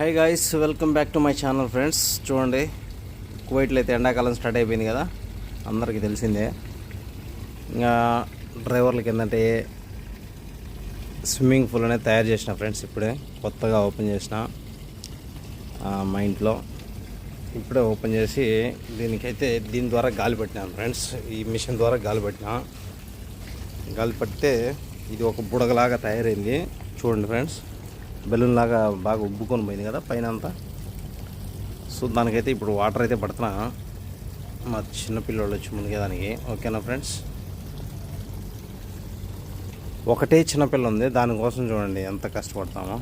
Hi guys welcome back to my channel friends చూడండి కువైట్లో అయితే ఎండాకాలం స్టార్ట్ అయిపోయింది కదా? అందరికీ తెలిసిందే. ఇంకా డ్రైవర్లకి ఏంటంటే స్విమ్మింగ్ పూల్ అనేది తయారు చేసిన ఫ్రెండ్స్ ఇప్పుడే. కొత్తగా ఓపెన్ చేసిన మా ఇంట్లో. ఇప్పుడే ఓపెన్ చేసి దీనికైతే దీని ద్వారా గాలి పెట్టినాను ఫ్రెండ్స్. ఈ మిషన్ ద్వారా గాలి పెట్టినా. గాలి పడితే ఇది ఒక బుడగలాగా తయారైంది. చూడండి ఫ్రెండ్స్. బెలూన్ లాగా బాగా ఉబ్బుకొని పోయింది కదా పైన అంతా. సో దానికైతే ఇప్పుడు వాటర్ అయితే పడుతున్నా. మా చిన్నపిల్లలు వచ్చి మునిగేదానికి ఓకేనా ఫ్రెండ్స్? ఒకటే చిన్నపిల్ల ఉంది. దానికోసం చూడండి ఎంత కష్టపడతామో.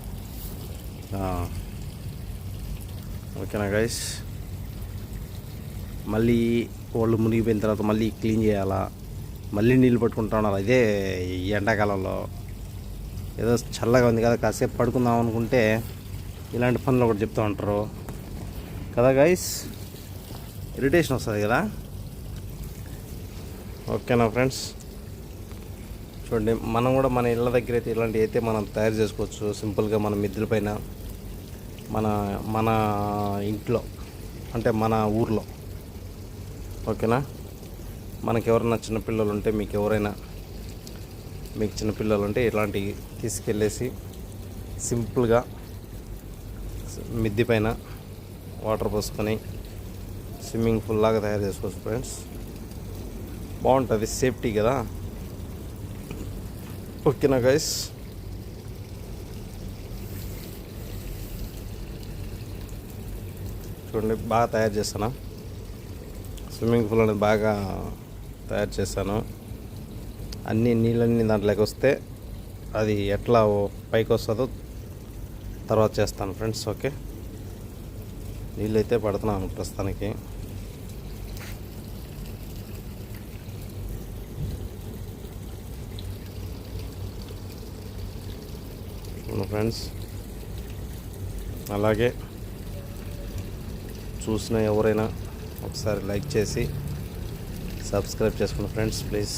ఓకేనా గైస్? మళ్ళీ వాళ్ళు మునిగిపోయిన తర్వాత మళ్ళీ క్లీన్ చేయాలా? మళ్ళీ నీళ్ళు పట్టుకుంటా ఉండాలి అదే ఎండాకాలంలో. ఏదో చల్లగా ఉంది కదా కాసేపు పడుకుందాం అనుకుంటే ఇలాంటి పనులు ఒకటి చెప్తూ ఉంటారు. కదా గైస్ ఇరిటేషన్ వస్తుంది కదా? ఓకేనా ఫ్రెండ్స్ చూడండి మనం కూడా మన ఇళ్ళ దగ్గర అయితే ఇలాంటివి అయితే మనం తయారు చేసుకోవచ్చు. సింపుల్గా మన మిద్దులపైన మన మన ఇంట్లో అంటే మన ఊర్లో. ఓకేనా మనకి ఎవరైనా చిన్నపిల్లలు ఉంటే మీకు ఎవరైనా మీకు చిన్నపిల్లలు ఉంటే ఇలాంటివి తీసుకెళ్ళేసి సింపుల్గా మిద్ది పైన వాటర్ పోసుకొని స్విమ్మింగ్ పూల్ లాగా తయారు చేసుకోవచ్చు ఫ్రెండ్స్. బాగుంటుంది సేఫ్టీ కదా. ఓకేనా గైస్ చూడండి బాగా తయారు చేస్తాను స్విమ్మింగ్ పూల్ అనేది బాగా తయారు చేశాను. అన్ని నీళ్ళన్నీ దాంట్లోకి వస్తే అది ఎట్లా పైకి వస్తుందో తర్వాత చేస్తాను ఫ్రెండ్స్ ఓకే? నీళ్ళు అయితే పడుతున్నాను ప్రస్తుతానికి. ఫ్రెండ్స్ అలాగే చూసిన ఎవరైనా ఒకసారి లైక్ చేసి సబ్స్క్రైబ్ చేసుకోండి ఫ్రెండ్స్ ప్లీజ్.